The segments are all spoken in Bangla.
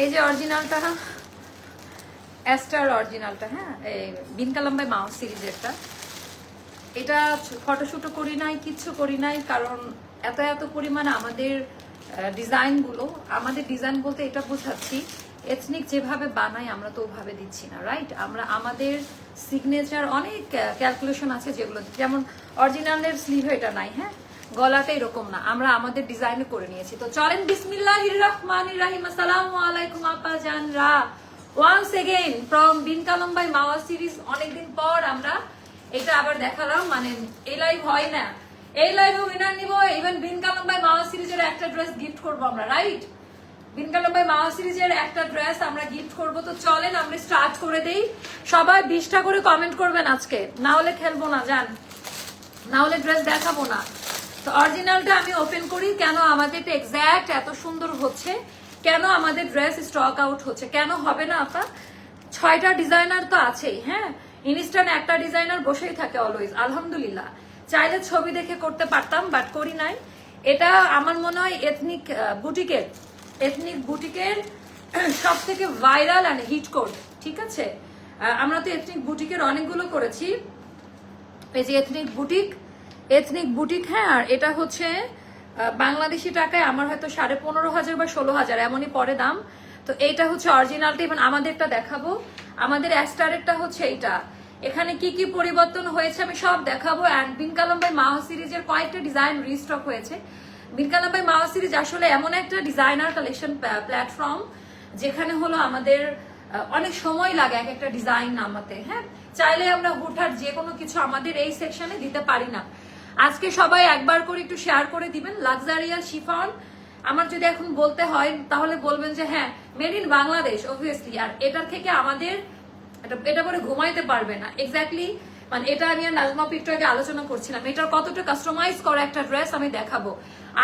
এই যে অরিজিনালটা অ্যাস্টার অরিজিনালটা হ্যাঁ? এই বিনকালাম্বাই মাউস সিরিজেরটা এটা ফটোশুটও করি নাই, কিচ্ছু করি নাই, কারণ এত এত পরিমাণে আমাদের ডিজাইনগুলো, আমাদের ডিজাইন বলতে এটা বোঝাচ্ছি এথনিক যেভাবে বানাই আমরা তো ওভাবে দিচ্ছি না রাইট আমরা, আমাদের সিগনেচার অনেক ক্যালকুলেশন আছে যেগুলো, যেমন অরিজিনালের স্লিভ এটা নাই হ্যাঁ? গলাটা এরকম না। আমরা আমাদের ডিজাইনে করে নিয়েছি। তো চলেন বিসমিল্লাহ রহমান রাহিম। আসসালামু আলাইকুম, আপা জানরা। ওয়ান্স এগেইন ফ্রম বিন কালাম্বাই মাওয়া সিরিজ অনেকদিন পর আমরা এটা আবার দেখালাম। মানে এই লাইভ হয় না। এই লাইভে উইনার নিব ইভেন বিন কালাম্বাই মাওয়া সিরিজের একটা ড্রেস গিফট করব আমরা রাইট বিন কালাম্বাই মাওয়া সিরিজের একটা ড্রেস আমরা গিফট করব। তো চলেন, আমরা স্টার্ট করে দেই। সবাই বিশটা করে কমেন্ট করবেন আজকে। না হলে খেলব না, জান। না হলে ড্রেস দেখাবো না। তো অরিজিনালটা আমি ওপেন করি, কেন আমাদের এক্স্যাক্ট এত সুন্দর হচ্ছে, কেন আমাদের ড্রেস স্টক আউট হচ্ছে, কেন হবে না আপা? ছয়টা ডিজাইনার তো আছেই হ্যাঁ? ইনস্ট্যান্ট একটা ডিজাইনার বসেই থাকে অলওয়েজ আলহামদুলিল্লাহ। চাইলে ছবি দেখে করতে পারতাম বাট করি নাই। এটা আমার মনে হয় এথনিক বুটিকের এথনিক বুটিকের সব থেকে ভাইরাল অ্যান্ড হিট কোড ঠিক আছে? আমরা তো এথনিক বুটিকের অনেকগুলো করেছি। এই যে এথনিক বুটিক এথনিক বুটিক হ্যাঁ আর এটা হচ্ছে বাংলাদেশি টাকায় আমার হয়তো সাড়ে পনেরো হাজার বা ষোলো হাজার, এমনই পরে দাম। তো এইটা হচ্ছে অরিজিনালটা এবং আমাদেরটা দেখাবো। আমাদের অ্যাস্টারেরটা হচ্ছে এইটা। এখানে কি কি পরিবর্তন হয়েছে আমি সব দেখাবো। অ্যান্ড বিনকালাম্বাই মাওয়া সিরিজের কয়েকটা ডিজাইন রিস্টক হয়েছে। বিনকালাম্বাই মাওয়া সিরিজ আসলে এমন একটা ডিজাইনার কালেকশন প্ল্যাটফর্ম যেখানে হলো আমাদের অনেক সময় লাগে এক একটা ডিজাইন নামাতে হ্যাঁ? চাইলে আমরা হুটহাট যে কোনো কিছু আমাদের এই সেকশনে দিতে পারি না। আজকে সবাই একবার করে একটু শেয়ার করে দিবেন। লাক্সারিয়াল শিফন, আমার যদি এখন বলতে হয়, তাহলে বলবেন যে হ্যাঁ মেড ইন বাংলাদেশ অবভিয়াসলি আর এটার থেকে আমাদের এটা পরে ঘুমাইতে পারবে না। এক্স্যাক্টলি মানে এটা আমি আর নাজমা আগে আলোচনা করছিলাম। এটার কতটা কাস্টমাইজ করা একটা ড্রেস আমি দেখাবো।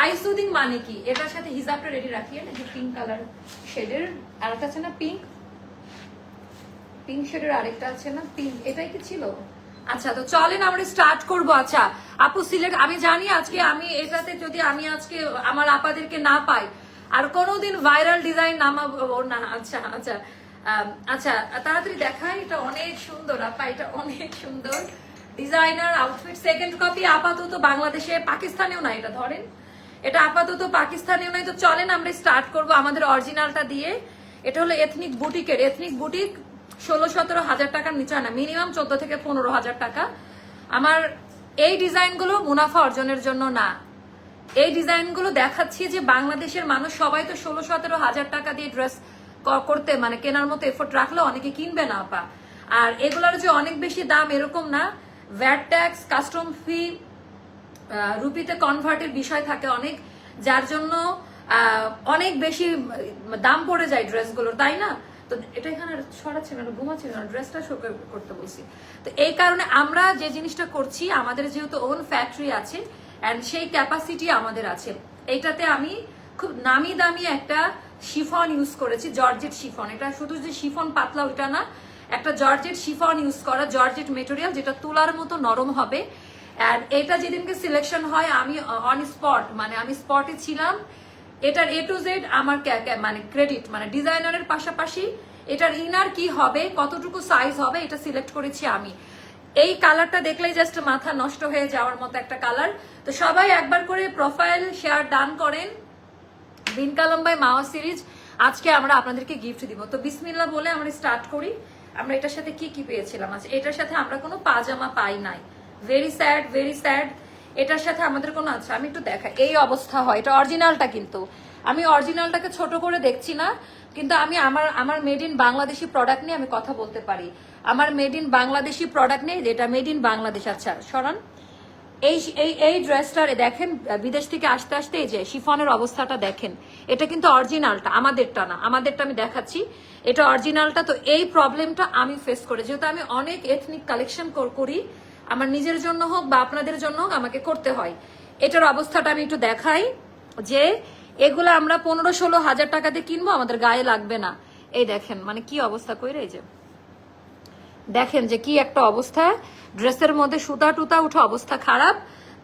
আইসুদিং মানে কি? এটার সাথে হিজাবটা রেডি রাখিয়ে না যে পিঙ্ক কালার শেডের আর একটা আছে না পিঙ্ক পিঙ্ক শেডের আরেকটা আছে না পিঙ্ক এটাই কি ছিল? আচ্ছা তো চলেন আমরা স্টার্ট করব। আচ্ছা আপু সিলেক্ট আমি জানি আজকে আমি এটাতে যদি আমি আজকে আমার আপাদেরকে না পাই, আর কোনোদিন ভাইরাল ডিজাইন নামাবো না। আচ্ছা আচ্ছা আচ্ছা তাড়াতাড়ি দেখাই, এটা অনেক সুন্দর, আপা, এটা অনেক সুন্দর। ডিজাইনার আউটফিট সেকেন্ড কপি আপাতত বাংলাদেশে, পাকিস্তানেও না এটা ধরেন। এটা আপাতত পাকিস্তানেও নাই, তো চলেন আমরা স্টার্ট করব আমাদের অরিজিনালটা দিয়ে। এটা হলো এথনিক বুটিকের এথনিক বুটিক ষোলো সতেরো হাজার টাকার নিচে না। মিনিমাম চোদ্দ থেকে পনেরো হাজার টাকা। আমার এই ডিজাইনগুলো মুনাফা অর্জনের জন্য না। এই ডিজাইনগুলো দেখাচ্ছি যে বাংলাদেশের মানুষ সবাই তো ষোলো সতেরো হাজার টাকা দিয়ে ড্রেস করতে মানে কেনার মতো এফোর্ট রাখলে অনেকে কিনবে না, আপা। আর এগুলোর যে অনেক বেশি দাম এরকম না। ভ্যাট ট্যাক্স কাস্টম ফি রুপিতে কনভার্টের বিষয় থাকে অনেক, যার জন্য অনেক বেশি দাম পড়ে যায় ড্রেসগুলোর তাই না? তো এটা এখানে সরাচ্ছে না, ঘুমাচ্ছে না ড্রেসটা শো করতে বলছি। তো এই কারণে আমরা যে জিনিসটা করছি, আমাদের যেহেতু ওন ফ্যাক্টরি আছে অ্যান্ড সেই ক্যাপাসিটি আমাদের আছে। এইটাতে আমি খুব নামি দামি একটা শিফন ইউজ করেছি জর্জেট শিফন এটা শুধু যে শিফন পাতলা ওইটা না, একটা জর্জেট শিফন ইউজ করা জর্জেট মেটেরিয়াল যেটা তোলার মতো নরম হবে। অ্যান্ড এটা যেদিনকে সিলেকশন হয়, আমি অন স্পট মানে আমি স্পটে ছিলাম এটার এ টু জেড আমার মানে ক্রেডিট মানে ডিজাইনারের পাশাপাশি এটার ইনার কি হবে, কতটুকু সাইজ হবে, এটা সিলেক্ট করেছি আমি। এই কালারটা দেখলেই জাস্ট মাথা নষ্ট হয়ে যাওয়ার মতো একটা কালার তো সবাই একবার করে প্রোফাইল শেয়ার ডান করেন। বিন কালাম্বাই মাওয়া সিরিজ আজকে আমরা আপনাদেরকে গিফট দিব। তো বিসমিল্লা বলে আমরা স্টার্ট করি। আমরা এটার সাথে কি কি পেয়েছিলাম? আচ্ছা এটার সাথে আমরা কোনো পাজামা পাই নাই। ভেরি স্যাড ভেরি স্যাড এটার সাথে আমাদের কোনো আছে? আমি একটু দেখাই। এই অবস্থা হয়। এটা অরিজিনালটা কিন্তু। আমি অরিজিনালটাকে ছোট করে দেখছি না, কিন্তু আমি আমার আমার মেড ইন বাংলাদেশি প্রোডাক্ট নিয়ে আমি কথা বলতে পারি। আমার মেড ইন বাংলাদেশি প্রোডাক্ট নেই, যেটা মেড ইন বাংলাদেশ। আচ্ছা সরান। এই এই এই ড্রেসটা দেখেন, বিদেশ থেকে আসতে আসতে এই যে শিফনের অবস্থাটা দেখেন। এটা কিন্তু অরিজিনালটা, আমাদেরটা না। আমাদেরটা আমি দেখাচ্ছি। এটা অরিজিনালটা, তো এই প্রবলেমটা আমি ফেস করে। যেহেতু আমি অনেক এথনিক কালেকশন করি আমার নিজের জন্য হোক বা আপনাদের জন্য হোক আমাকে করতে হয়। এটার অবস্থাটা আমি একটু দেখাই যে এগুলো আমরা পনেরো ষোলো হাজার টাকা দিয়ে কিনবো, আমাদের গায়ে লাগবে না। এই দেখেন মানে কি অবস্থা কইরে এই যে। দেখেন যে কি একটা অবস্থা। ড্রেসের মধ্যে সুতা টুতা উঠে অবস্থা খারাপ।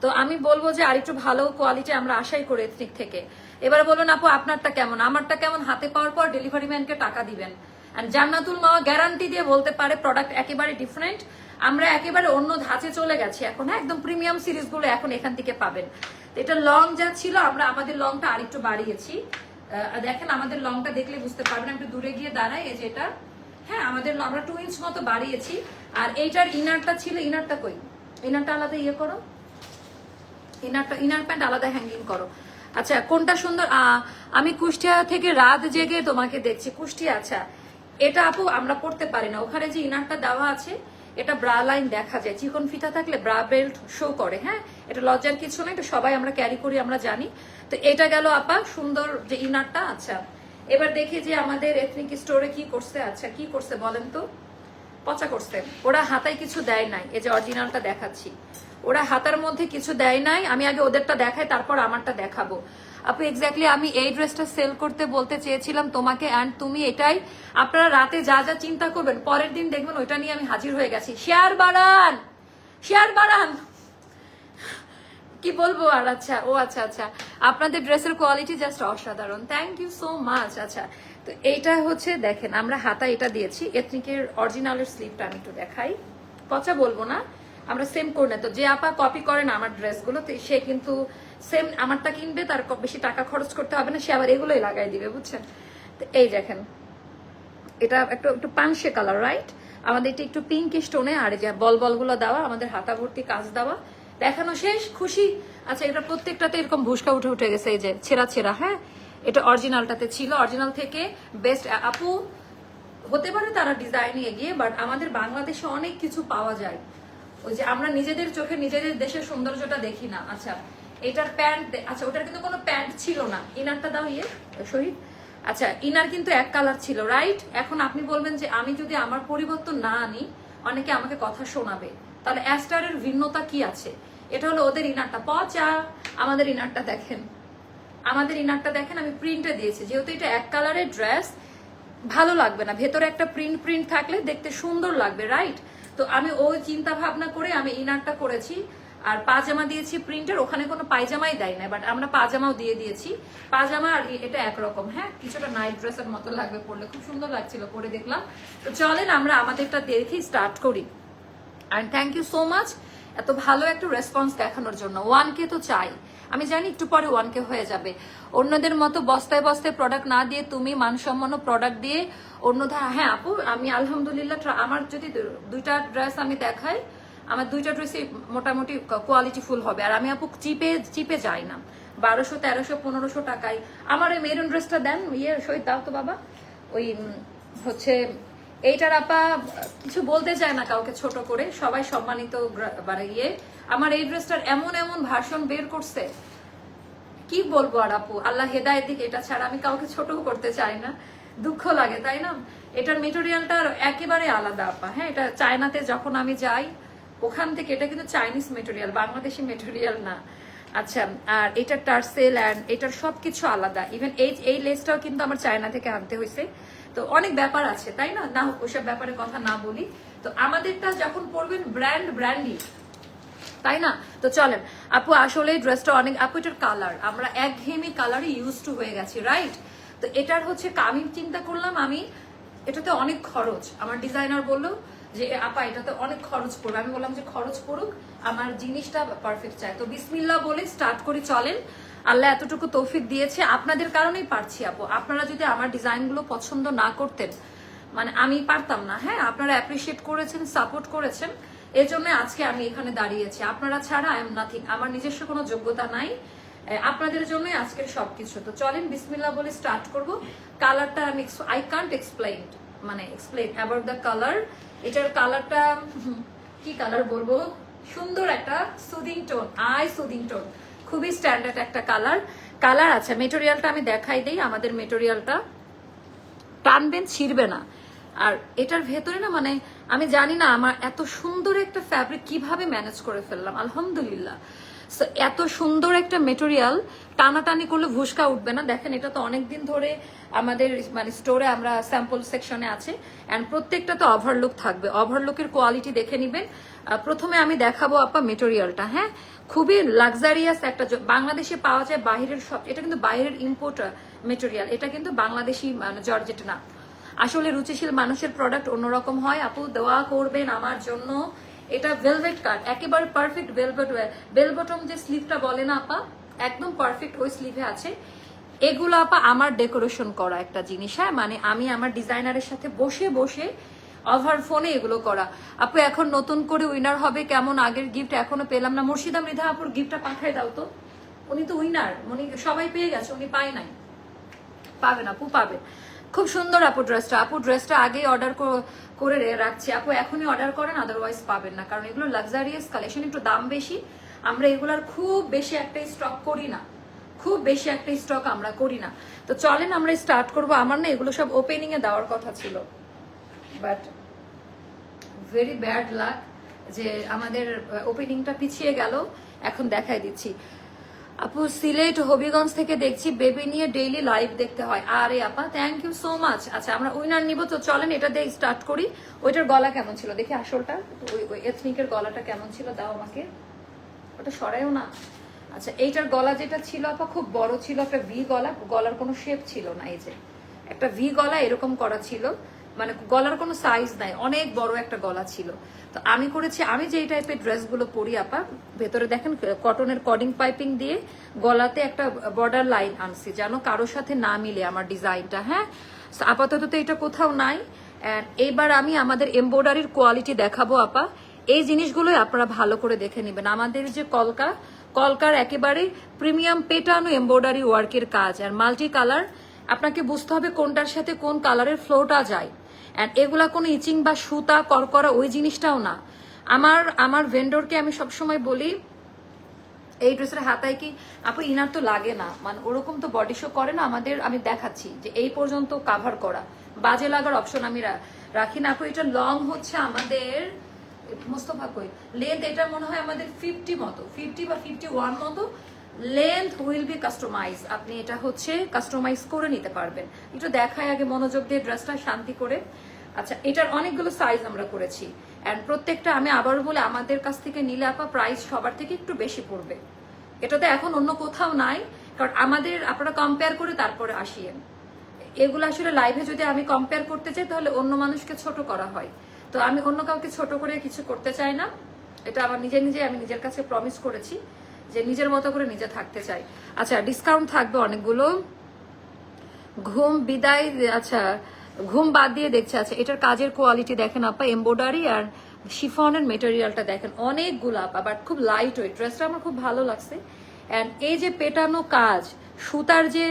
তো আমি বলব যে আরেকটু ভালো কোয়ালিটি আমরা আশাই করি এথনিক থেকে। এবারে বলুন আপু, আপনারটা কেমন? আমারটা কেমন? হাতে পাওয়ার পর ডেলিভারি ম্যানকে টাকা দিবেন। আর জান্নাতুল মাওয়া গ্যারান্টি দিয়ে বলতে পারে প্রোডাক্ট একেবারে ডিফারেন্ট আমরা একেবারে অন্য ধাঁচে চলে গেছি এখন হ্যাঁ? একদম প্রিমিয়াম সিরিজগুলো এখন এখান থেকে পাবেন। এটা লং যা ছিল, আমরা আমাদের লংটা আরেকটু বাড়িয়েছি। দেখেন আমাদের লংটা দেখলে বুঝতে পারবেন একটু দূরে গিয়ে দাঁড়াই, এই যে এটা। হ্যাঁ আমাদের আমরা টু ইঞ্চ মতো বাড়িয়েছি। আর এইটার ইনারটা ছিল ইনারটা কই? ইনারটা আলাদা ইয়ে করো। ইনারটা ইনার প্যান্ট আলাদা হ্যাঙ্গিং করো। আচ্ছা কোনটা সুন্দর? আমি কুষ্টিয়া থেকে রাত জেগে তোমাকে দেখছি। কুষ্টিয়া আচ্ছা। এটা আপু, আমরা পড়তে পারি না। ওখানে যে ইনারটা দেওয়া আছে এটা ব্রা লাইন দেখা যায়। চিকন ফিতা থাকলে ব্রা বেল্ট শো করে হ্যাঁ? এটা লজ্জার কিছু না, এটা সবাই আমরা ক্যারি করি, আমরা জানি। তো এটা গেল আপা, সুন্দর যে ইনারটা আচ্ছা। এবার দেখি যে আমাদের এথনিক স্টোরে কি করছে আচ্ছা কি করছে বলেন তো? পচা করছে। ওরা হাতায় কিছু দেয় নাই, এই যে অরিজিনালটা দেখাচ্ছি। ওরা হাতার মধ্যে কিছু দেয় নাই, আমি আগে ওদেরটা দেখাই, তারপর আমারটা দেখাবো। আপু এক্স্যাক্টলি আমি এই ড্রেসটা সেল করতে বলতে চেয়েছিলাম তোমাকে অ্যান্ড তুমি এটাই। আপনারা রাতে যা যা চিন্তা করবেন, পরের দিন দেখবেন ওইটা নিয়ে আমি হাজির হয়ে গেছি। শেয়ার বাড়ান! শেয়ার বাড়ান! কি বলব আর? আচ্ছা ও আচ্ছা আচ্ছা। আপনাদের ড্রেসের কোয়ালিটি জাস্ট অসাধারণ। থ্যাংক ইউ সো মাচ আচ্ছা। তো এইটা হচ্ছে, দেখেন, আমরা হাতা এটা দিয়েছি। এথনিকের অরিজিনালের স্লিপটা আমি একটু দেখাই। পচা বলব না। আমরা সেম করে না তো যে আপা কপি করেন আমার ড্রেসগুলো তো সে কিন্তু সেম আমারটা কিনবে, তার বেশি টাকা খরচ করতে হবে না, সে আবার এগুলোই লাগাই দিবে, বুঝছেন? তো এই দেখেন। এটা একটু একটু পাংশে কালার রাইট আমাদের এটা একটু পিঙ্ক স্টোনে আর যে বল বলগুলো দেওয়া, আমাদের হাতা ভর্তি কাজ দেওয়া। দেখানো শেষ, খুশি। আচ্ছা এটা প্রত্যেকটাতে এরকম ভুসকা উঠে উঠে গেছে, এই যে ছেঁড়া ছেঁড়া হ্যাঁ? এটা অরিজিনালটাতে ছিল অরিজিনাল থেকে বেস্ট আপু, হতে পারে তারা ডিজাইন এগিয়ে বাট আমাদের বাংলাদেশে অনেক কিছু পাওয়া যায়। ওই যে আমরা নিজেদের চোখে, নিজেদের দেশের সৌন্দর্যটা দেখি না। আচ্ছা এটার প্যান্ট আচ্ছা ওটার কিন্তু কোনো প্যান্ট ছিল না। ইনারটা দাও ইয়ে শহীদ। আচ্ছা ইনার কিন্তু এক কালার ছিল, রাইট? এখন আপনি বলবেন যে আমি যদি আমার পরিবর্তন না আনি, অনেকে আমাকে কথা শোনাবে। তাহলে অ্যাস্টারের ভিন্নতা কি আছে? এটা হলো ওদের ইনারটা। পচা, আমাদের ইনারটা দেখেন। আমাদের ইনারটা দেখেন, আমি প্রিন্টে দিয়েছি। যেহেতু এটা এক কালারের ড্রেস, ভালো লাগবে না। ভেতরে একটা প্রিন্ট প্রিন্ট থাকলে দেখতে সুন্দর লাগবে, রাইট? তো আমি ওই চিন্তা ভাবনা করে আমি ইনারটা করেছি। আর পাজামা দিয়েছি প্রিন্টের ওখানে কোনো পায়জামাই দেয় না বাট আমরা পাজামাও দিয়ে দিয়েছি। পাজামা আর এটা একরকম হ্যাঁ? কিছুটা নাইট ড্রেসের মতো লাগবে পরলে, খুব সুন্দর লাগছিল পরে দেখলাম। তো চলেন আমরা আমাদেরটা দেখি স্টার্ট করি। And thank you so much এত ভালো একটা রেসপন্স দেখানোর জন্য। ওয়ান কে তো চাই। আমি জানি একটু পরে ওয়ান কে হয়ে যাবে। অন্যদের মতো বস্তায় বস্তায় প্রোডাক্ট না দিয়ে তুমি মানসম্পন্ন প্রোডাক্ট দিয়ে অন্য হ্যাঁ আপু, আমি আলহামদুলিল্লাহ আমার যদি দুইটা ড্রেস আমি দেখাই আমার দুইটা ড্রেসই মোটামুটি কোয়ালিটি ফুল হবে। আর আমি আপু চিপে চিপে যাই না। বারোশো, তেরোশো, পনেরোশো টাকায়। আমার ওই মেরুন ড্রেসটা দেন ইয়ে সহিত দাও তো বাবা। ওই হচ্ছে, এইটার আপা, কিছু বলতে চায় না কাউকে ছোট করে। সবাই সম্মানিত মানে ইয়ে। আমার এই ড্রেসটার এমন এমন ভাষণ বের করছে। কি বলব আর আপু? আল্লাহ হেদায়ের দিকে, এটা ছাড়া আমি কাউকে ছোটও করতে চাই না। দুঃখ লাগে, তাই না? এটার মেটেরিয়ালটা একেবারে আলাদা আপা। হ্যাঁ এটা চায়নাতে যখন আমি যাই ওখান থেকে, এটা কিন্তু চাইনিজ মেটেরিয়াল বাংলাদেশি মেটেরিয়াল না। আচ্ছা আর এটার টার্সেল অ্যান্ড এটার সবকিছু আলাদা। ইভেন এই এই লেসটাও কিন্তু আমার চায়না থেকে আনতে হয়েছে তো অনেক ব্যাপার আছে, তাই না? না, ওসব ব্যাপারে কথা না বলি। তো আমাদেরটা যখন পড়বেন ব্র্যান্ড ব্র্যান্ডই তাই না? তো চলেন, আপু, আসলে ড্রেসটা অনেক, আপু, এটার কালার আমরা একঘেয়েমি কালারই ইউজ টু হয়ে গেছি রাইট তো এটার হচ্ছে আমি চিন্তা করলাম আমি। এটাতে অনেক খরচ। আমার ডিজাইনার বলল যে, আপা, এটাতে অনেক খরচ পড়বে। আমি বললাম যে, খরচ পড়ুক, আমার জিনিসটা পারফেক্ট চাই। তো বিসমিল্লা বলে স্টার্ট করি, চলেন। আল্লাহ এতটুকু তৌফিক দিয়েছে। আপনাদের কারণেই পারছি, আপু। আপনারা যদি আমার ডিজাইনগুলো পছন্দ না করতেন মানে আমি পারতাম না হ্যাঁ? আপনারা অ্যাপ্রিসিয়েট করেছেন সাপোর্ট করেছেন। এই জন্য আজকে আমি এখানে দাঁড়িয়েছি। আপনারা ছাড়া আই এম নাথিং আমার নিজস্ব কোনো যোগ্যতা নাই। আপনাদের জন্য আজকের সবকিছু। তো চলেন বিসমিল্লা বলে স্টার্ট করব। কালারটা আমি আই কান্ট এক্সপ্লেইন মানে এক্সপ্লেইন অ্যাবাউট দ্য কালার এটার কালারটা, কি কালার বলব? সুন্দর একটা soothing tone I soothing tone খুবই স্ট্যান্ডার্ড একটা কালার। কালার আছে, মেটেরিয়ালটা আমি দেখাই দিই, আমাদের মেটেরিয়ালটা। টানবেন ছিঁড়বে না। আর এটার ভেতরে না মানে আমি জানি না, আমার এত সুন্দর একটা ফ্যাব্রিক কীভাবে ম্যানেজ করে ফেললাম, আলহামদুলিল্লাহ। এত সুন্দর একটা মেটেরিয়াল টানাটানি করলে ভুসকা উঠবে না। দেখেন, এটা তো অনেক দিন ধরে আমাদের মানে স্টোরে আমরা স্যাম্পল সেকশনে আছে। অ্যান্ড প্রত্যেকটা তো ওভারলুক থাকবে। ওভারলুকের কোয়ালিটি দেখে নেবেন। প্রথমে আমি দেখাবো আপা মেটেরিয়ালটা হ্যাঁ? খুবই লাক্সারিয়াস একটা বাংলাদেশে পাওয়া যায় বাইরের সব, এটা কিন্তু বাইরের ইম্পোর্ট মেটেরিয়াল এটা কিন্তু বাংলাদেশি মানে জর্জেট না। আসলে রুচিশীল মানুষের প্রোডাক্ট অন্যরকম হয়। আপু, দোয়া করবেন আমার জন্য। এটা ভেলভেট কাট একেবারে পারফেক্ট ভেলভেট বেল যে স্লিভটা বলে না আপা, একদম পারফেক্ট ওই স্লিভে আছে। এগুলো আপা আমার ডেকোরেশন করা একটা জিনিস হ্যাঁ? মানে আমি আমার ডিজাইনারের সাথে বসে বসে ওভার ফোনে এগুলো করা। আপু, এখন নতুন করে উইনার হবে, কেমন আগের গিফট এখনও পেলাম না। মুর্শিদা মৃধা আপুর গিফটটা পাঠায় দাও তো। উনি তো উইনার উনি সবাই পেয়ে গেছে, উনি পায় নাই। পাবেন আপু পাবেন খুব সুন্দর আপু ড্রেসটা আপু ড্রেসটা আগেই অর্ডার করে রাখছি। আপু এখনই অর্ডার করেন আদারওয়াইজ পাবেন না। কারণ এগুলো লাক্সারিয়াস কালেকশন একটু দাম বেশি। আমরা এগুলোর খুব বেশি একটা স্টক করি না। খুব বেশি একটা স্টক আমরা করি না। তো চলেন, আমরা স্টার্ট করব। আমার না এগুলো সব ওপেনিং এ দেওয়ার কথা ছিল। বাট ভেরি ব্যাড লাক যে আমাদের ওপেনিংটা পিছিয়ে গেল। এখন দেখাই দিচ্ছি। আপু, সিলেট হবিগঞ্জ থেকে দেখছি বেবি নিয়ে ডেইলি লাইভ দেখতে হয়। আরে আপা থ্যাংক ইউ সো মাচ আচ্ছা আমরা উইনার নিব তো, চলেন, এটা দিয়ে স্টার্ট করি। ওইটার গলা কেমন ছিল? দেখি আসলটা, ওই ওই এথনিকের গলাটা কেমন ছিল, দাও আমাকে। ওটা সরাইও না। আচ্ছা এইটার গলা যেটা ছিল আপা, খুব বড় ছিল, একটা ভি গলা। গলার কোনো শেপ ছিল না এই যে। একটা ভি গলা এরকম করা ছিল। মানে গলার কোনো সাইজ নাই, অনেক বড় একটা গলা ছিল। তো আমি করেছি, আমি যেই টাইপের ড্রেসগুলো পরি আপা, ভেতরে দেখেন কটনের কডিং পাইপিং দিয়ে গলাতে একটা বর্ডার লাইন আনছি, যেন কারোর সাথে না মিলে আমার ডিজাইনটা হ্যাঁ? আপাতত তো এটা কোথাও নাই। এইবার আমি আমাদের এমব্রয়ডারির কোয়ালিটি দেখাবো আপা। এই জিনিসগুলোই আপনারা ভালো করে দেখে নেবেন। আমাদের যে কলকা, কলকার একেবারে প্রিমিয়াম পেটানো এমব্রয়ডারি ওয়ার্কের কাজ। আর মাল্টি কালার আপনাকে বুঝতে হবে কোনটার সাথে কোন কালারের ফ্লোটা যায়। অ্যান্ড এগুলা কোনো ইচিং বা সুতা করকরা ওই জিনিসটাও না। আমার আমার ভেন্ডরকে আমি সবসময় বলি, এই ড্রেসের হাতায় কি, আপু, ইনার তো লাগে না। মানে ওরকম তো বডি শো করে না আমাদের, আমি দেখাচ্ছি যে এই পর্যন্ত কাভার করা। বাজে লাগার অপশন আমি রাখি না। আপু, এটা লং হচ্ছে আমাদের, মোস্তফা কই? লেন্থ এটা মনে হয় আমাদের ফিফটি মতো। ফিফটি বা ফিফটি ওয়ান মতো। লেন্থ উইল বি কাস্টমাইজ আপনি এটা হচ্ছে কাস্টমাইজ করে নিতে পারবেন। একটু দেখায় আগে মনোযোগ দিয়ে ড্রেসটা শান্তি করে। আচ্ছা এটার অনেকগুলো সাইজ আমরা করেছি। অ্যান্ড প্রত্যেকটা আমি আবারও বলে, আমাদের কাছ থেকে নিলে আপা প্রাইস সবার থেকে একটু বেশি পড়বে। এটা তো এখন অন্য কোথাও নাই। কারণ আমাদের আপনারা কম্পেয়ার করে তারপরে আসিয়েন। এগুলো আসলে লাইভে যদি আমি কম্পেয়ার করতে চাই, তাহলে অন্য মানুষকে ছোট করা হয়। তো আমি অন্য কাউকে ছোট করে কিছু করতে চাই না। এটা আমার নিজে নিজে আমি নিজের কাছে প্রমিস করেছি। যে নিজের মতো করে নিজে থাকতে চাই। আচ্ছা ডিসকাউন্ট থাকবে অনেকগুলো। ঘুম বিদায় আচ্ছা ঘুম বাদ দিয়ে দেখছে আচ্ছা এটার কাজের কোয়ালিটি দেখেন আপা এমব্রয়ডারি আর শিফনের মেটেরিয়ালটা দেখেন, অনেকগুলো আপা বাট খুব লাইট ওয়েট ড্রেসটা আমার খুব ভালো লাগছে। অ্যান্ড এই যে পেটানো কাজ, সুতার যে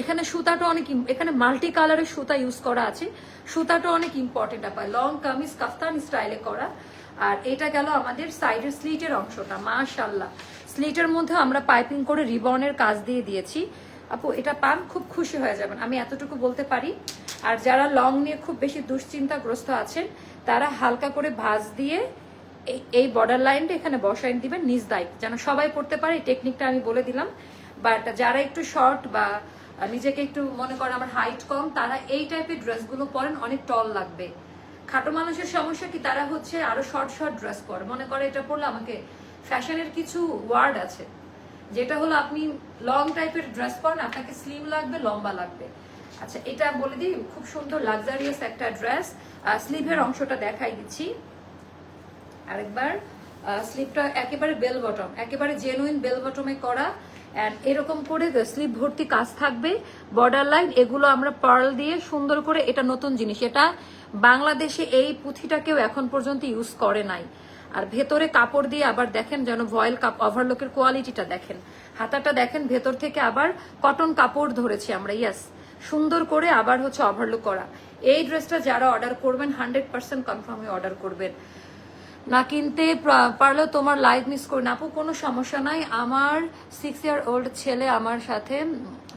এখানে সুতাটা অনেক এখানে মাল্টি কালারের সুতা ইউজ করা আছে। সুতাটা অনেক ইম্পর্টেন্ট আপা লং কামিজ, কাফতান স্টাইলে করা। আর এটা গেল আমাদের সাইডের স্লিটের অংশটা মাশাল্লাহ স্লিটের মধ্যে আমরা পাইপিং করে রিবনের কাজ দিয়ে দিয়েছি। আপু, এটা পান, খুব খুশি হয়ে যাবেন। আমি এতটুকু বলতে পারি। আর যারা লং নিয়ে খুব বেশি দুশ্চিন্তাগ্রস্ত আছেন, তারা হালকা করে ভাঁজ দিয়ে এই- বর্ডার লাইনটা এখানে বসাইন দিবেন নিজ দায়িত্ব। যেন সবাই পড়তে পারে, এই টেকনিকটা আমি বলে দিলাম। বাট যারা একটু শর্ট বা নিজেকে একটু মনে করেন আমার হাইট কম, তারা এই টাইপের ড্রেসগুলো পরেন, অনেক টল লাগবে। খাটো মানুষের সমস্যা কি? তারা হচ্ছে আরও শর্ট শর্ট ড্রেস পরে। মনে করে এটা পরলে আমাকে ফ্যাশনের কিছু ওয়ার্ড আছে, যেটা হলো আপনি লং টাইপের ড্রেস পরেন, আপনাকে স্লিম লাগবে, লম্বা লাগবে। আচ্ছা এটা বলে দিই, খুব সুন্দর লাক্সারিয়াস একটা ড্রেস স্লিভের অংশটা দেখাই দিচ্ছি। আরেকবার স্লিপটা একেবারে বেল বটম একেবারে জেনুইন বেল বটমে করা। অ্যান্ড এরকম করে স্লিপ ভর্তি কাজ থাকবে। বর্ডার লাইন এগুলো আমরা পার্ল দিয়ে সুন্দর করে, এটা নতুন জিনিস। এটা বাংলাদেশে এই পুঁথিটা কেউ এখন পর্যন্ত ইউজ করে নাই। আর ভেতরে কাপড় দিয়ে আবার দেখেন যেন ভয়েল কাপ ওভারলোকের কোয়ালিটিটা দেখেন। হাতাটা দেখেন, ভেতর থেকে আবার কটন কাপড় ধরেছি আমরা ইয়াস সুন্দর করে আবার হচ্ছে ওভারলুক করা। এই ড্রেসটা যারা অর্ডার করবেন হান্ড্রেড পার্সেন্ট কনফার্মে অর্ডার করবেন। না কিনতে পারলেও তোমার লাইভ মিস করে। না আপু, কোনো সমস্যা নাই। আমার সিক্স ইয়ার ওল্ড ছেলে আমার সাথে,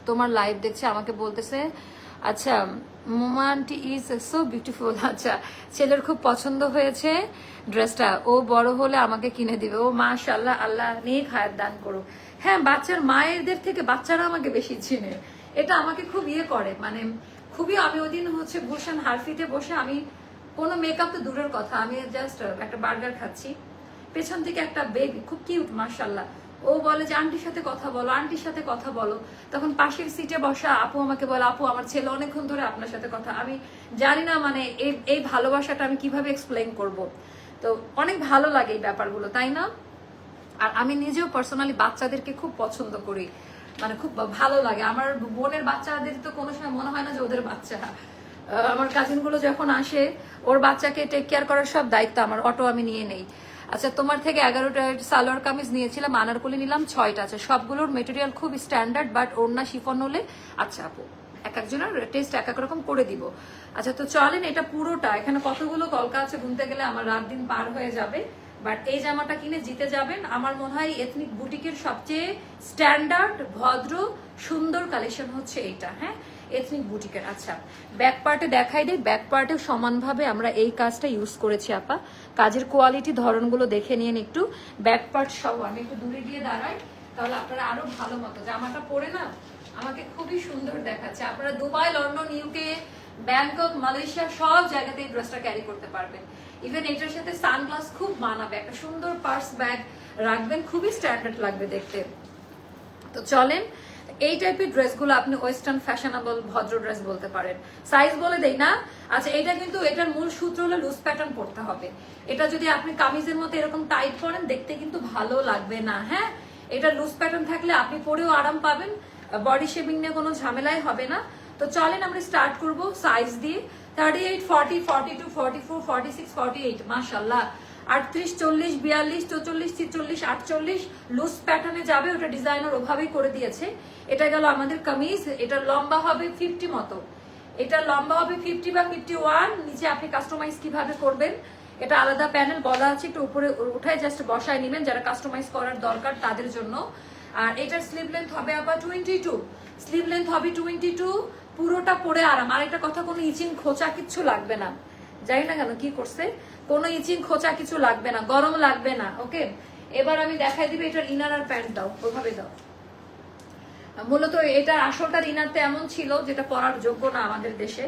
তোমার লাইভ দেখছে, আমাকে বলতেছে আচ্ছা মোমান্টি ইজ সো বিউটিফুল আচ্ছা ছেলের খুব পছন্দ হয়েছে। ড্রেসটা ও বড় হলে আমাকে কিনে দিবে। ও মাশাল্লাহ আল্লাহ নেক হায়াত দান করুক। হ্যাঁ বাচ্চার মায়েরদের থেকে বাচ্চারা আমাকে বেশি চিনে। এটা আমাকে খুব ইয়ে করে মানে খুবই আমি ওদিন হচ্ছে গুলশান হারফিতে বসে আমি কোনো মেকআপ তো দূরের কথা, আমি জাস্ট একটা বার্গার খাচ্ছি। পেছন থেকে একটা বেবি খুব কিউট মার্শাল্লাহ ও বলে যে, আন্টির সাথে কথা বলো, আন্টির সাথে কথা বলো। তখন পাশের সিটে বসা আপু আমাকে বলে, আপু, আমার ছেলে অনেকক্ষণ ধরে আপনার সাথে কথা। আমি জানি না মানে এই ভালোবাসাটা আমি কীভাবে এক্সপ্লেন করব। তো অনেক ভালো লাগে এই ব্যাপারগুলো, তাই না? আর আমি নিজেও পার্সোনালি বাচ্চাদেরকে খুব পছন্দ করি। মানে খুব ভালো লাগে। আমার বোনের বাচ্চাদের তো কোনো সময় মনে হয় না যে ওদের বাচ্চা। আমার কাজিনগুলো যখন আসে, ওর বাচ্চাকে টেক কেয়ার করার সব দায়িত্ব আমার অটো আমি নিয়ে নেই। আচ্ছা তোমার থেকে এগারোটা সালোয়ার কামিজ নিয়েছিলাম, আনারকলি নিলাম, ছয়টা। আছে সবগুলোর মেটেরিয়াল খুব স্ট্যান্ডার্ড বাট ওড়না শিফন হলে আচ্ছা আপু এক একজনের টেস্ট এক এক রকম করে দিব। আচ্ছা তো চলেন এটা পুরোটা। এখানে কতগুলো কলকা আছে গুনতে গেলে আমার রাত দিন পার হয়ে যাবে। বাট এই জামাটা কিনে জিতে যাবেন। আমার মনে হয় এথনিক বুটিকের সবচেয়ে স্ট্যান্ডার্ড ভদ্র, সুন্দর কালেকশন হচ্ছে এইটা হ্যাঁ? এথনিক বুটিকের আচ্ছা ব্যাক পার্টে দেখাই দিই। ব্যাক পার্টেও সমানভাবে আমরা এই কাজটা ইউজ করেছি, আপা। কাজের কোয়ালিটি ধরনগুলো দেখে নিন একটু। ব্যাক পার্ট সহ, আমি একটু দূরে গিয়ে দাঁড়াই। তাহলে আপনারা আরও ভালো মতো জামাটা পরে না আমাকে খুবই সুন্দর দেখাচ্ছে। আপনারা Dubai, London UK Bangkok, Malaysia সব জায়গাতে এই ড্রেসটা ক্যারি করতে পারবেন। ইভেন এটার সাথে সানগ্লাস খুব মানাবে। একটা সুন্দর পার্স ব্যাগ রাখবেন, খুবই স্ট্যান্ডার্ড লাগবে দেখতে। তো চলেন, এই টাইপের ড্রেসগুলো আপনি ওয়েস্টার্ন ফ্যাশনেবল ভদ্র ড্রেস বলতে পারেন। সাইজ বলে দেই না। আচ্ছা এটা কিন্তু এটার মূল সূত্র হলো লুজ প্যাটার্ন পড়তে হবে। এটা যদি আপনি কামিজের মতো এরকম টাইট করেন দেখতে কিন্তু ভালো লাগবে না হ্যাঁ? এটা লুজ প্যাটার্ন থাকলে আপনি পরেও আরাম পাবেন। বডি শেপিং নিয়ে কোনো ঝামেলাই হবে না। তো চলেন আমরা স্টার্ট করব সাইজ দিয়ে। Thirty eight forty forty two forty four forty six forty eight মাসাল্লাহ আটত্রিশ, চল্লিশ, বিয়াল্লিশ, চৌচল্লিশ, ছিচল্লিশ, আটচল্লিশ লুজ প্যাটার্নে যাবে, ওটা ডিজাইনার ওভাবেই করে দিয়েছে। এটা গেল আমাদের কামিজ, এটা লম্বা হবে ফিফটি মতো। এটা লম্বা হবে ফিফটি বা ফিফটি ওয়ান নিচে আপনি কাস্টমাইজ কীভাবে করবেন? এটা আলাদা প্যানেল বলা আছে, একটু উপরে উঠায় জাস্ট বসায় নেবেন, যারা কাস্টমাইজ করার দরকার তাদের জন্য। আর এটার স্লিভ লেন্থ হবে আবার টোয়েন্টি টু স্লিভ লেন্থ হবে টোয়েন্টি টু পুরোটা পরে আরাম। আর একটা কথা, কোনো ইচিং খোঁচা কিচ্ছু লাগবে না। জানি না কেন, কি করছে? কোনো ইচিং খোঁচা কিছু লাগবে না, গরম লাগবে না ওকে এবার আমি দেখাই দিবি এটার ইনার আর প্যান্ট দাও ওইভাবে দাও। মূলত এটার আসলটার ইনারটা এমন ছিল যেটা পরার যোগ্য না আমাদের দেশে।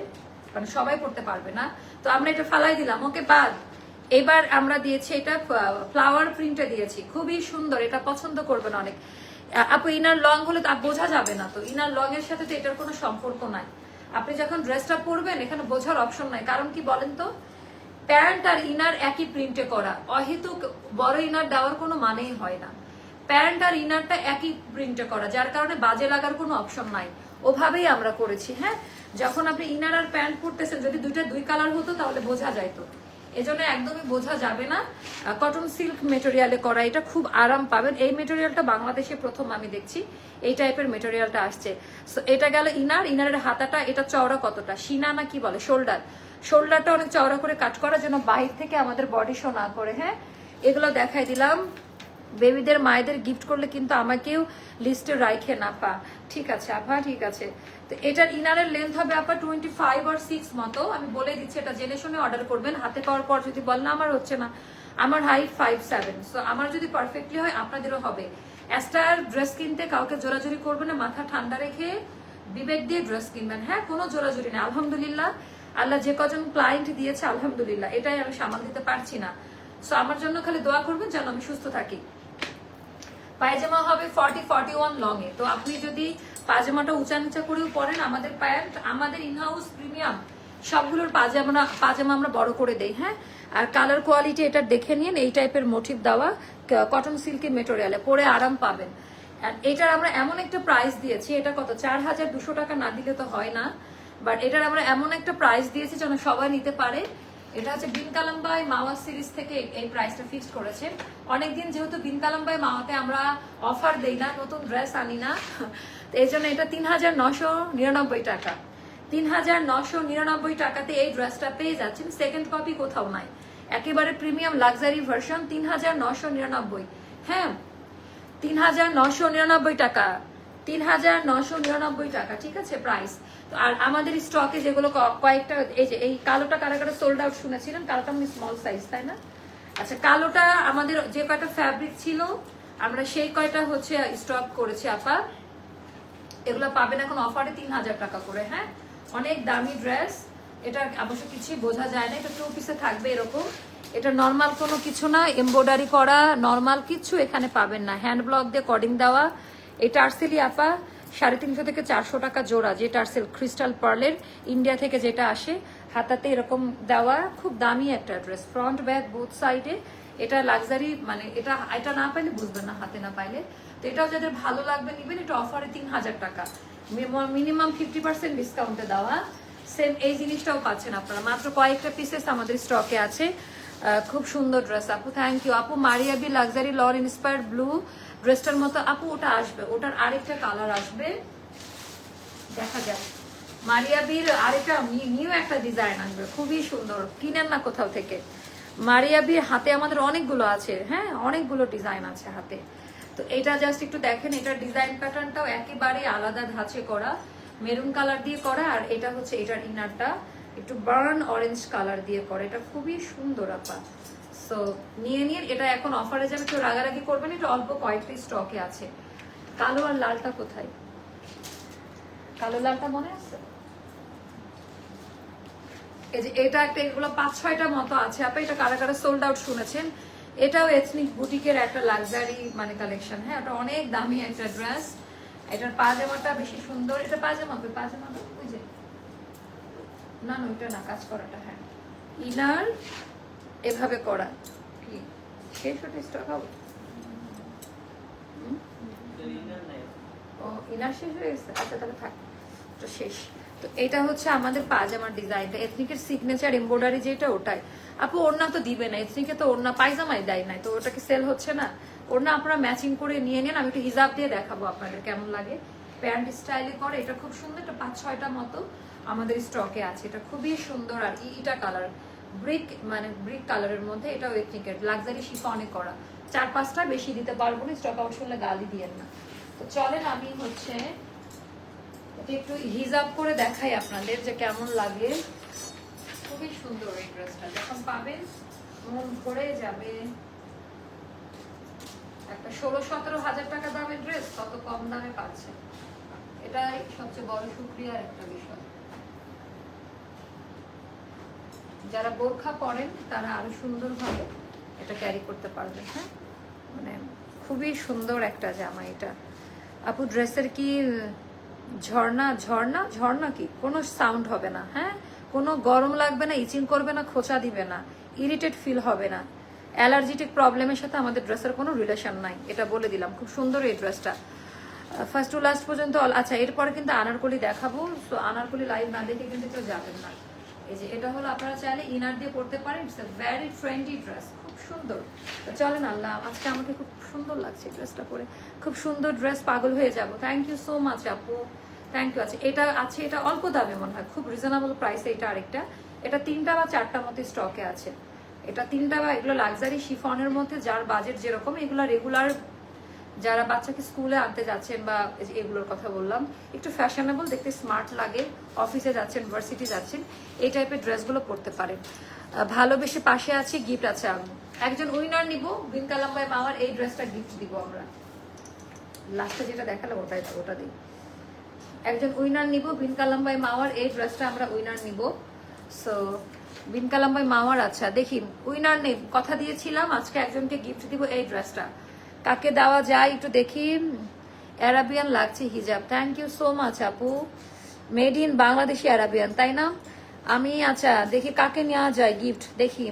মানে সবাই পড়তে পারবে না। তো আমরা এটা ফালাই দিলাম ওকে বাদ। এবার আমরা দিয়েছি এটা ফ্লাওয়ার প্রিন্টে দিয়েছি। খুবই সুন্দর, এটা পছন্দ করবেন অনেক। আপু, ইনার লং হলে তা বোঝা যাবে না তো। ইনার লং এর সাথে তো এটার কোনো সম্পর্ক নাই। আপনি যখন ড্রেসটা পরবেন, এখানে বোঝার অপশন নাই। কারণ কি বলেন তো? প্যান্ট আর ইনার একই প্রিন্টে করা। অহেতুক বড় ইনার দেওয়ার কোনো মানেই হয় না। প্যান্ট আর ইনারটা একই প্রিন্টে করা, যার কারণে বাজে লাগার কোনো অপশন নাই। ওভাবেই আমরা করেছি হ্যাঁ? যখন আপনি ইনার আর প্যান্ট পরতেছেন, যদি দুইটা দুই কালার হতো, তাহলে বোঝা যাইতো। এজন্য একদমই বোঝা যাবে না কটন সিল্ক মেটেরিয়ালে করা, এটা খুব আরাম পাবেন। এই মেটেরিয়ালটা বাংলাদেশে প্রথম আমি দেখছি, এই টাইপের মেটেরিয়ালটা আসছে। সো এটা গেল ইনার, ইনারের হাতাটা, এটা চওড়া কতটা? সিনা না কি বলে? শোল্ডার। শোল্ডারটা অনেক চওড়া করে কাট করা যেন বাইর থেকে আমাদের বডি শো না করে হ্যাঁ? এগুলো দেখাই দিলাম। বেবিদের মায়েদের গিফট করলে কিন্তু আমাকেও লিস্টে রাইখে না পা ঠিক আছে, আপা, ঠিক আছে। তো এটার ইনারের লেন্থ হবে আপা টোয়েন্টি ফাইভ আর সিক্স মতো। আমি বলে দিচ্ছি, এটা জেনে শুনে অর্ডার করবেন। হাতে পাওয়ার পর যদি বল না, আমার হচ্ছে না। আমার হাইট ফাইভ সেভেন সো আমার যদি পারফেক্টলি হয়, আপনাদেরও হবে। অ্যাস্টার ড্রেস কিনতে কাউকে জোরাজুরি করবে না। মাথা ঠান্ডা রেখে বিবেক দিয়ে ড্রেস কিনবেন। হ্যাঁ কোনো জোরাজুরি নেই। আলহামদুলিল্লাহ। আল্লাহ যে কজন ক্লায়েন্ট দিয়েছে, আলহামদুলিল্লাহ। এটাই আমি সামাল দিতে পারছি না। সো আমার জন্য খালি দোয়া করবেন, যেন আমি সুস্থ থাকি। পায়জামা হবে ফর্টি ফর্টি ওয়ান লং এ। তো আপনি যদি পায়জামাটা উঁচা নিচা করেও পরেন, আমাদের প্যান্ট আমাদের ইনহাউস প্রিমিয়াম সবগুলোর পাজামা পাজামা আমরা বড় করে দেই হ্যাঁ? আর কালার কোয়ালিটি এটা দেখে নিন, এই টাইপের মোটিভ দেওয়া কটন সিল্কের মেটেরিয়ালে পরে আরাম পাবেন। আর এটার আমরা এমন একটা প্রাইস দিয়েছি, এটা কত? চার হাজার দুশো টাকা না দিলে তো হয় না বাট এটার আমরা এমন একটা প্রাইস দিয়েছি যেন সবাই নিতে পারে। এটা হচ্ছে বিন কালাম্বাই মাওয়া সিরিজ থেকে এই- প্রাইসটা ফিক্সড করেছে। অনেকদিন যেহেতু বিন কালাম্বাই মাওয়াতে আমরা অফার দেই না, নতুন ড্রেস আনি না, এই জন্য এটা তিন হাজার নশো নিরানব্বই টাকা। তিন হাজার নশো নিরানব্বই টাকাতে এই ড্রেসটা পেয়ে যাচ্ছেন সেকেন্ড কপি কোথাও নাই। একেবারে প্রিমিয়াম লাক্সারি ভার্সন তিন হাজার নশো নিরানব্বই। হ্যাঁ তিন হাজার নশো নিরানব্বই টাকা। তিন হাজার নশো নিরানব্বই টাকা, ঠিক আছে প্রাইস তো আর আমাদের স্টকে যেগুলো কয়েকটা, এই যে, এই কালোটা কারা কারা সোল্ড আউট শুনেছিলেন? কালোটা মানে স্মল সাইজ তাই না? আচ্ছা কালোটা আমাদের যে কয়টা ফ্যাব্রিক ছিল, আমরা সেই কয়টা হচ্ছে স্টক করেছি, আপা। এগুলো পাবেন এখন অফারে তিন হাজার টাকা করে হ্যাঁ? অনেক দামি ড্রেস এটা অবশ্য কিছুই বোঝা যায় না, এটা টু পিসে থাকবে এরকম। এটা নর্মাল কোনো কিছু না এমব্রয়ডারি করা নর্মাল কিছু এখানে পাবেন না। হ্যান্ড ব্লক দিয়ে কডিং দেওয়া। এই টার্সেলি আপা, সাড়ে তিনশো থেকে চারশো টাকা জোড়া, যে টার্সেল ক্রিস্টাল পার্লের ইন্ডিয়া থেকে যেটা আসে, হাতাতে এরকম দেওয়া, খুব দামি একটা ড্রেস ফ্রন্ট ব্যাক বোথ সাইডে এটা লাক্সারি মানে এটা এটা না পাইলে বুঝবেন না, হাতে না পাইলে। তো এটাও যাদের ভালো লাগবে, নিবেন, এটা অফারে তিন হাজার টাকা। মিনিমাম ফিফটি পার্সেন্ট ডিসকাউন্টে দেওয়া। সেম এই জিনিসটাও পাচ্ছেন আপনারা। মাত্র কয়েকটা পিসেস আমাদের স্টকে আছে। খুব সুন্দর ড্রেস আপু থ্যাংক ইউ আপু Maria B luxury lawn inspired blue ড্রেসটার মতো আপু, ওটা আসবে। ওটার আরেকটা কালার আসবে। দেখা যাক। মারিয়া বির আরেকটা নিউ একটা ডিজাইন আসবে খুবই সুন্দর। কিনেন না কোথাও থেকে। মারিয়া বির হাতে আমাদের অনেকগুলো আছে। হ্যাঁ অনেকগুলো ডিজাইন আছে হাতে। তো এটা জাস্ট একটু দেখেন এটার ডিজাইন প্যাটার্নটাও একেবারে আলাদা ধাঁচে করা। মেরুন কালার দিয়ে করা, আর এটা হচ্ছে এটার ইনারটা একটু বার্ন অরেঞ্জ কালার দিয়ে করা। এটা খুবই সুন্দর আপা। সো নিয়ে নিয়ে এটা এখন অফারে যাবে, কেউ রাগারাগি করবেন এটা অল্প কয়েকটি স্টকে আছে। কালো আর লালটা কোথায়? কালো লালটা মনে আছে? এই যে এটা একটা, এগুলো পাঁচ ছয়টা মতো আছে। আপনি এটা কারা কারা সোল্ড আউট শুনেছেন? এটাও এথনিক বুটিকের একটা লাক্সারি মানে কালেকশন হ্যাঁ এটা অনেক দামি একটা ড্রেস এটার পাজামাটা বেশি সুন্দর। এটা পাজামা পাজামা যে। না না, ওইটা না, কাজ করাটা হ্যাঁ। ইনার এভাবে করা। কি? ওটা স্টক হবে? ও ইনার শেষ হয়ে গেছে? আচ্ছা তাহলে থাক। তো শেষ। তো এটা হচ্ছে আমাদের পাজামার ডিজাইনটা এথনিকের সিগনেচার এমব্রয়ডারি যেটা, ওটাই। আপু, ওড়না তো দিবে না। এথনিকে তো ওড়না পায়জামাই দেয় নাই। তো ওটাকে সেল হচ্ছে না। ওড়না আপনারা ম্যাচিং করে নিয়ে নিন। আমি একটু হিসাব দিয়ে দেখাবো আপনাদের কেমন লাগে। প্যান্ট স্টাইলে করে। এটা খুব সুন্দর। এটা পাঁচ ছয়টা মতো আমাদের স্টকে আছে। এটা খুবই সুন্দর। আর ইটা কালার ব্রিক মানে ব্রিক কালারের মধ্যে এটাও এথনিকের লাক্সারি শিফনে করা। চার পাঁচটা বেশি দিতে পারব না স্টক আউট করলে গালি দিয়েন না। তো চলেন আমি হচ্ছে একটু হিজাব করে দেখাই আপনাদের যে কেমন লাগে। খুবই সুন্দর এই ড্রেসটা যখন পাবেন, মন ভরে যাবে। একটা ষোলো সতেরো হাজার টাকা দামের ড্রেস কত কম দামে পাচ্ছে। এটাই সবচেয়ে বড় সুক্রিয়ার একটা বিষয়। যারা বোরখা পরেন, তারা আরও সুন্দরভাবে এটা ক্যারি করতে পারবে হ্যাঁ? মানে খুবই সুন্দর একটা জামা এটা। আপু ড্রেসের কি ঝর্ণা ঝর্ণা? ঝর্ণা কি? কোনো সাউন্ড হবে না হ্যাঁ? কোনো গরম লাগবে না ইচিং করবে না, খোঁচা দিবে না ইরিটেট ফিল হবে না। অ্যালার্জিটিক প্রবলেমের সাথে আমাদের ড্রেসের কোনো রিলেশন নাই, এটা বলে দিলাম। খুব সুন্দর এই ড্রেসটা ফার্স্ট টু লাস্ট পর্যন্ত আচ্ছা এরপরে কিন্তু আনারকলি দেখাবো। তো আনারকলি লাইভ না দেখে কিন্তু কেউ যাবেন না। এই যে এটা হলো আপনারা চাইলে ইনার দিয়ে পড়তে পারেন। It's a very trendy dress খুব সুন্দর। তো চলেন আল্লাহ, আজকে আমাকে খুব সুন্দর লাগছে ড্রেসটা পরে। খুব সুন্দর ড্রেস পাগল হয়ে যাব। থ্যাংক ইউ সো মাচ আপু। থ্যাংক ইউ আছে এটা আছে এটা অল্প দামে মনে হয়, খুব রিজনেবল প্রাইসে এটা আরেকটা। এটা তিনটা বা চারটা মতো স্টকে আছে। এটা তিনটা বা এগুলো লাক্সারি শিফনের মধ্যে, যার বাজেট যেরকম, এগুলো রেগুলার যারা বাচ্চাকে স্কুলে আনতে যাচ্ছেন বা এগুলোর কথা বললাম, একটু ফ্যাশনেবল দেখতে স্মার্ট লাগে অফিসে যাচ্ছেন ভার্সিটি যাচ্ছেন, এই টাইপের ড্রেসগুলো পরতে পারেন। ভালোবেসে পাশে আছি গিফট আছে আমি। একজন উইনার নিব বিন কালাম্বাই মামার এই ড্রেসটা গিফট দিব আমরা। লাস্টে যেটা দেখালাম, ওটাই ওটা দিই। একজন উইনার নিব বিন কালাম্বাই মাওয়ার এই ড্রেসটা আমরা উইনার নিব। সো বিন কালাম্বাই মাওয়ার আচ্ছা দেখি। উইনার নেই, কথা দিয়েছিলাম, আজকে একজনকে গিফট দিব এই ড্রেসটা। কাকে দেওয়া যায় একটু দেখি। অ্যারাবিয়ান লাগছে হিজাব। থ্যাংক ইউ সো মাচ আপু। মেড ইন বাংলাদেশি অ্যারাবিয়ান, তাই না? আমি আচ্ছা দেখি কাকে নেওয়া যায় গিফট দেখি।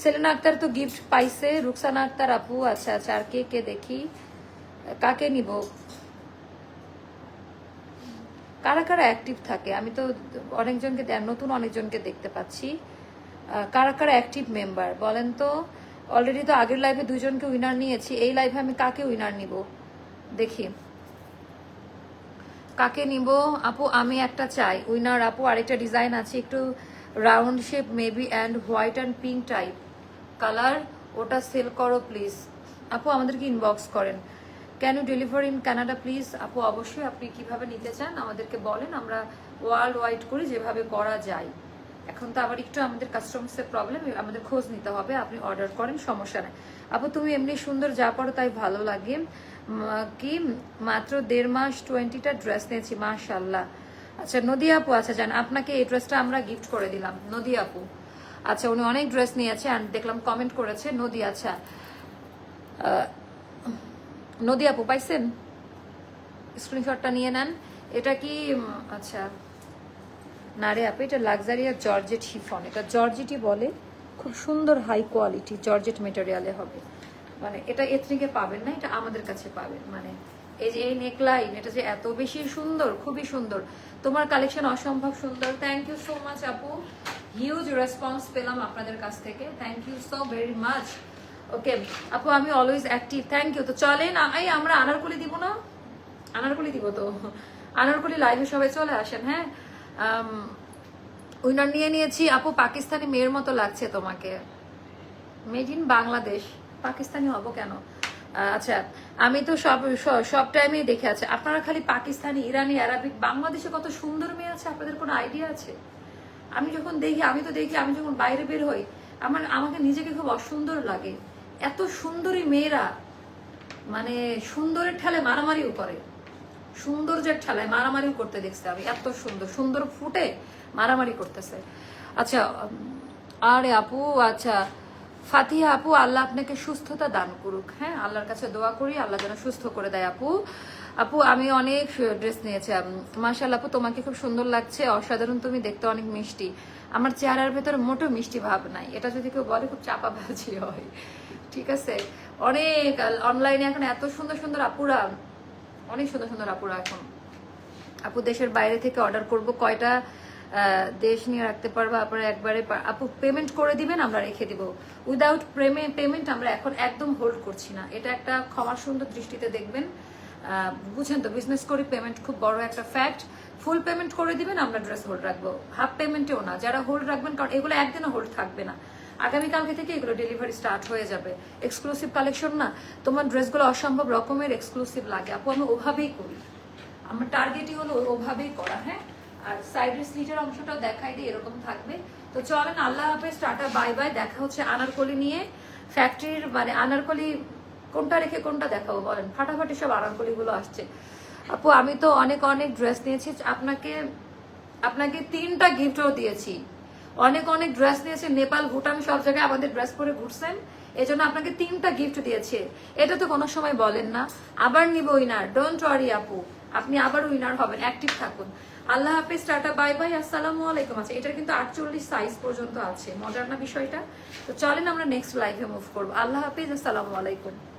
সেলেনা আক্তার তো গিফট পাইছে রুকসানা আক্তার আপু আচ্ছা আচ্ছা আর কে কে দেখি? কাকে নিব? কারা কারা অ্যাক্টিভ থাকে? আমি তো অনেকজনকে, নতুন অনেকজনকে দেখতে পাচ্ছি। কারা কারা অ্যাক্টিভ মেম্বার বলেন তো। অলরেডি তো আগের লাইফে দুজনকে উইনার নিয়েছি। এই লাইফে আমি কাকে উইনার নিব? দেখি। কাকে নিব? আপু, আমি একটা চাই। উইনার আপু, আরেকটা ডিজাইন আছে, একটু round shape maybe and white and pink type colour ওটা সেল করো প্লিজ আপু আমাদেরকে ইনবক্স করেন? Can you deliver in Canada please আপু, অবশ্যই আপনি কীভাবে নিতে চান, আমাদেরকে বলেন। আমরা ওয়ার্ল্ড ওয়াইড করি যেভাবে করা যায়। এখন তো আবার একটু আমাদের কাস্টমার্সের প্রবলেম আমাদের খোঁজ নিতে হবে, আপনি অর্ডার করেন, সমস্যা নেই। আপু, তুমি এমনি সুন্দর যা পড়ো তাই ভালো লাগে। কি, মাত্র দেড় মাস টোয়েন্টিটা ড্রেস নিয়েছি মাশাল্লাহ আচ্ছা নদী আপু আচ্ছা জান, আপনাকে এই ড্রেসটা আমরা গিফট করে দিলাম। নদী আপু। আচ্ছা উনি অনেক ড্রেস নিয়েছে আর দেখলাম কমেন্ট করেছে নদী আচ্ছা। নদী আপু, পাইছেন? স্ক্রিনশটটা নিয়ে নেন। এটা কি আচ্ছা। না রে আপু, এটা লাক্সারিয়া জর্জেট শিফন এটা জর্জেটই বলে খুব সুন্দর হাই কোয়ালিটি জর্জেট মেটেরিয়ালে হবে। মানে এটা এথনিকে পাবেন না, এটা আমাদের কাছে পাবেন। মানে এই যে এই নেকলাইন এটা যে এত বেশি সুন্দর, খুবই সুন্দর। তোমার কালেকশন অসম্ভব সুন্দর। থ্যাংক ইউ সো মাচ আপু। হিউজ রেসপন্স পেলাম আপনাদের কাছ থেকে। Thank you so very much okay আপু, আমি অলওয়েজ অ্যাক্টিভ থ্যাংক ইউ তো চলেন এই আমরা আনারকলি দিব না? আনারকলি দিব তো? আনারকলি লাইভে সবাই চলে আসেন হ্যাঁ? উইনার নিয়ে নিয়েছি, আপু, পাকিস্তানি মেয়ের মতো লাগছে তোমাকে। Made in Bangladesh. পাকিস্তানি হব কেন? আচ্ছা আমি তো সব সব টাইমেই দেখে আছে। আপনারা খালি পাকিস্তানি, ইরানি, আরবিক, বাংলাদেশে কত সুন্দর মেয়ে আছে, আপনাদের কোনো আইডিয়া আছে? আমি যখন দেখি, আমি তো দেখি, আমি যখন বাইরে বের হই, আমার, আমাকে নিজেকে খুব অসুন্দর লাগে। এত সুন্দরী মেয়েরা মানে সুন্দরের ঠেলে মারামারিও করে। সৌন্দর্যের ঠেলায় মারামারি করতে দেখছি আমি, এত সুন্দর সুন্দর ফুটে মারামারি করতেছে। আচ্ছা আরে আপু আচ্ছা ফাতিহা আপু, আল্লাহ আপনাকে সুস্থতা দান করুক হ্যাঁ? আল্লাহর কাছে দোয়া করি, আল্লাহ যেন সুস্থ করে দেয় আপু। আপু, আমি অনেক ড্রেস নিয়েছি মাশাল আপু, তোমাকে খুব সুন্দর লাগছে, অসাধারণ, তুমি দেখতে অনেক মিষ্টি। আমার চেহারার ভেতরে মোটো মিষ্টি ভাব নাই, এটা যদি কেউ বলে খুব চাপা বাজি হয়, ঠিক আছে? অনেক, অনলাইনে এখন এত সুন্দর সুন্দর আপুরা অনেক সুন্দর সুন্দর আপুরা এখন। আপু দেশের বাইরে থেকে অর্ডার করব, কয়টা দেশ নিয়ে রাখতে পারব, আপনারা একবারে আপু পেমেন্ট করে দিবেন, আমরা রেখে দিব। উইদাউট পেমেন্ট আমরা এখন একদম হোল্ড করছি না। এটা একটা ক্ষমার সুন্দর দৃষ্টিতে দেখবেন। বুঝেন তো বিজনেস করি পেমেন্ট খুব বড় একটা ফ্যাক্ট ফুল পেমেন্ট করে দিবেন, আমরা ড্রেস হোল্ড রাখব। হাফ পেমেন্টেও না, যারা হোল্ড রাখবেন, কারণ এগুলো একদিনও হোল্ড থাকবে না। আগামীকালকে থেকে এগুলো ডেলিভারি স্টার্ট হয়ে যাবে। এক্সক্লুসিভ কালেকশন না, তোমার ড্রেসগুলো অসম্ভব রকমের এক্সক্লুসিভ লাগে। আপু, আমি ওভাবেই করি। আমার টার্গেটই হলো ওভাবেই করা হ্যাঁ? আর সাইডের স্লিটের অংশটাও দেখাই দিই এরকম থাকবে। তো চলেন, আল্লাহ হাফেজ, টাটা বাই বাই দেখা হচ্ছে আনারকলি নিয়ে। ফ্যাক্টরির মানে আনারকলি কোনটা রেখে কোনটা দেখাবো বলেন? ফাটাফাটি সব আনারকলি গুলো আসছে। আপু, আমি তো অনেক অনেক ড্রেস নিয়েছি। আপনাকে আপনাকে তিনটা গিফটও দিয়েছি। অনেক অনেক ড্রেস নিয়েছে নেপাল, ভুটান, সব জায়গায় আমাদের ড্রেস পরে ঘুরছেন। এই জন্য আপনাকে তিনটা গিফট দিয়েছে। এটা তো কোনো সময় বলেন না। আবার নিব উইনার ডোন্ট ওয়ারি আপু। আপনি আবার উইনার হবেন। অ্যাক্টিভ থাকুন। আল্লাহ হাফিজ, টাটা বাই বাই আসসালামু আলাইকুম। আছে এটার কিন্তু আটচল্লিশ সাইজ পর্যন্ত আছে। মজার না বিষয়টা? তো চলেন আমরা নেক্সট লাইভে মুভ করব। আল্লাহ হাফিজ, আসসালামু আলাইকুম।